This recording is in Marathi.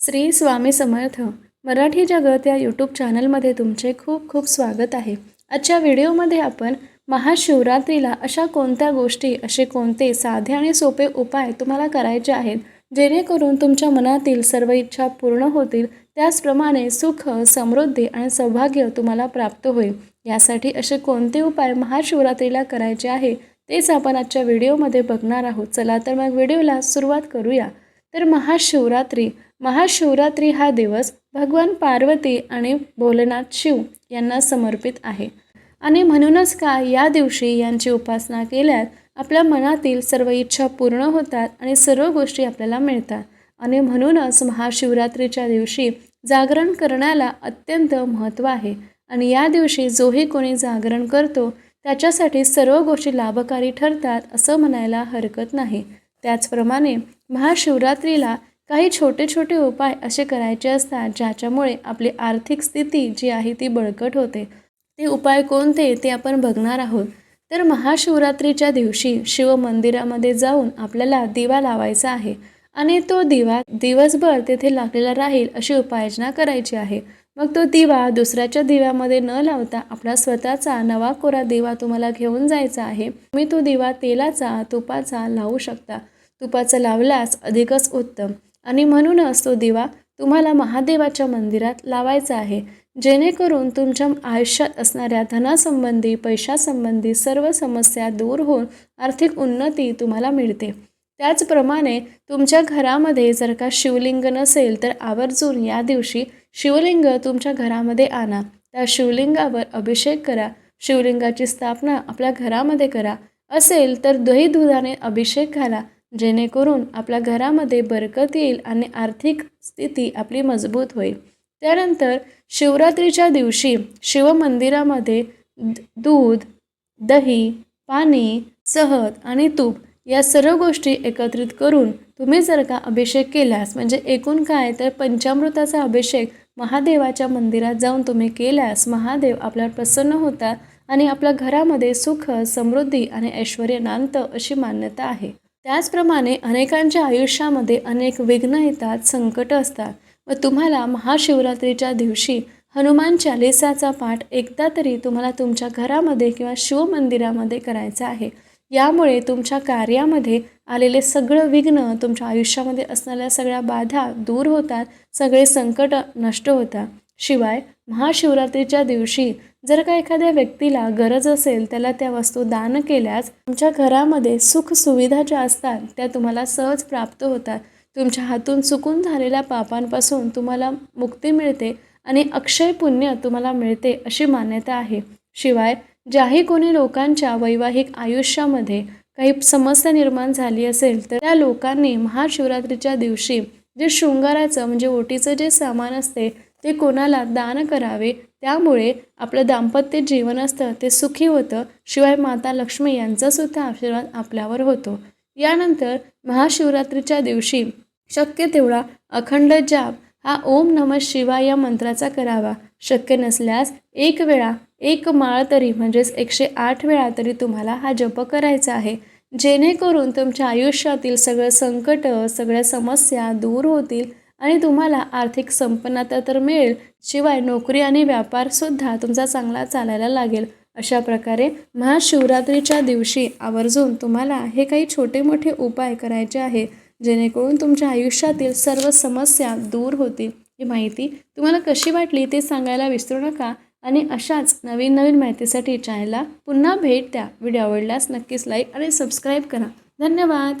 श्री स्वामी समर्थ. मराठी जगत या यूट्यूब चॅनलमध्ये तुमचे खूप खूप स्वागत आहे. आजच्या व्हिडिओमध्ये आपण महाशिवरात्रीला अशा कोणत्या गोष्टी असे कोणते साधे आणि सोपे उपाय तुम्हाला करायचे आहेत जेणेकरून तुमच्या मनातील सर्व इच्छा पूर्ण होतील त्याचप्रमाणे सुख समृद्धी आणि सौभाग्य तुम्हाला प्राप्त होईल. यासाठी असे कोणते उपाय महाशिवरात्रीला करायचे आहे तेच आपण आजच्या व्हिडिओमध्ये बघणार आहोत. चला तर मग व्हिडिओला सुरुवात करूया. तर महाशिवरात्री महाशिवरात्री हा दिवस भगवान पार्वती आणि भोलेनाथ शिव यांना समर्पित आहे. आणि म्हणूनच का या दिवशी यांची उपासना केल्यास आपल्या मनातील सर्व इच्छा पूर्ण होतात आणि सर्व गोष्टी आपल्याला मिळतात. आणि म्हणूनच महाशिवरात्रीच्या दिवशी जागरण करण्याला अत्यंत महत्त्व आहे. आणि या दिवशी जोही कोणी जागरण करतो त्याच्यासाठी सर्व गोष्टी लाभकारी ठरतात असं म्हणायला हरकत नाही. त्याचप्रमाणे महाशिवरात्रीला काही छोटे छोटे उपाय असे करायचे असतात ज्याच्यामुळे आपली आर्थिक स्थिती जी आहे ती बळकट होते. ते उपाय कोणते ते आपण बघणार आहोत. तर महाशिवरात्रीच्या दिवशी शिव मंदिरामध्ये जाऊन आपल्याला दिवा लावायचा आहे आणि तो दिवा दिवसभर तेथे लागलेला राहील अशी उपाययोजना करायची आहे. मग तो दिवा दुसऱ्याच्या दिव्यामध्ये न लावता आपला स्वतःचा नवा कोरा दिवा तुम्हाला घेऊन जायचा आहे. तुम्ही तो दिवा तेलाचा तुपाचा लावू शकता. तुपाचा लावल्यास अधिकच उत्तम. आणि म्हणूनच तो दिवा तुम्हाला महादेवाच्या मंदिरात लावायचा आहे. जेणेकरून तुमच्या आयुष्यात असणाऱ्या धनासंबंधी पैशासंबंधी सर्व समस्या दूर होऊन आर्थिक उन्नती तुम्हाला मिळते. त्याचप्रमाणे तुमच्या घरामध्ये जर का शिवलिंग नसेल तर आवर्जून या दिवशी शिवलिंग तुमच्या घरामध्ये आणा. त्या शिवलिंगावर अभिषेक करा. शिवलिंगाची स्थापना आपल्या घरामध्ये करा. असेल तर दही दुधाने अभिषेक घाला. जेणेकरून आपल्या घरामध्ये बरकत येईल आणि आर्थिक स्थिती आपली मजबूत होईल. त्यानंतर शिवरात्रीच्या दिवशी शिवमंदिरामध्ये दूध दही पाणी सहद आणि तूप या सर्व गोष्टी एकत्रित करून तुम्ही जर का अभिषेक केल्यास म्हणजे एकूण काय तर पंचामृताचा अभिषेक महादेवाच्या मंदिरात जाऊन तुम्ही केल्यास महादेव आपल्यावर प्रसन्न होतात आणि आपल्या घरामध्ये सुख समृद्धी आणि ऐश्वर्य नांत अशी मान्यता आहे. त्याचप्रमाणे अनेकांच्या आयुष्यामध्ये अनेक विघ्न येतात संकट असतात. व तुम्हाला महाशिवरात्रीच्या दिवशी हनुमान चालिसाचा पाठ एकदा तरी तुम्हाला तुमच्या घरामध्ये किंवा शिवमंदिरामध्ये करायचा आहे. यामुळे तुमच्या कार्यामध्ये आलेले सगळं विघ्न तुमच्या आयुष्यामध्ये असणाऱ्या सगळ्या बाधा दूर होतात सगळे संकट नष्ट होतात. शिवाय महाशिवरात्रीच्या दिवशी जर का एखाद्या व्यक्तीला गरज असेल त्याला त्या वस्तू दान केल्यास तुमच्या घरामध्ये सुख सुविधा ज्या असतात त्या तुम्हाला सहज प्राप्त होतात. तुमच्या हातून चुकून झालेल्या पापांपासून तुम्हाला मुक्ती मिळते आणि अक्षय पुण्य तुम्हाला मिळते अशी मान्यता आहे. शिवाय ज्याही कोणी लोकांच्या वैवाहिक आयुष्यामध्ये काही समस्या निर्माण झाली असेल तर त्या लोकांनी महाशिवरात्रीच्या दिवशी जे शृंगाराचं म्हणजे ओटीचं जे सामान असते ते कोणाला दान करावे त्यामुळे आपलं दाम्पत्य जीवन असतं ते सुखी होतं शिवाय माता लक्ष्मी यांचासुद्धा आशीर्वाद आपल्यावर होतो. यानंतर महाशिवरात्रीच्या दिवशी शक्य तेवढा अखंड जाप हा ओम नम शिवाय या मंत्राचा करावा. शक्य नसल्यास एक वेळा एक माळ तरी म्हणजेच एकशे आठ वेळा तरी तुम्हाला हा जप करायचा आहे. जेणेकरून तुमच्या आयुष्यातील सगळं संकट सगळ्या समस्या दूर होतील आणि तुम्हाला आर्थिक संपन्नता तर मिळेल शिवाय नोकरी आणि व्यापारसुद्धा तुमचा चांगला चालायला लागेल. अशा प्रकारे महाशिवरात्रीच्या दिवशी आवर्जून तुम्हाला हे काही छोटे मोठे उपाय करायचे आहे जेणेकरून तुमच्या आयुष्यातील सर्व समस्या दूर होतील. ही माहिती तुम्हाला कशी वाटली ते सांगायला विसरू नका आणि अशाच नवीन नवीन माहितीसाठी चॅनलला पुन्हा भेट द्या. व्हिडिओ आवडल्यास नक्कीच लाईक आणि सबस्क्राईब करा. धन्यवाद!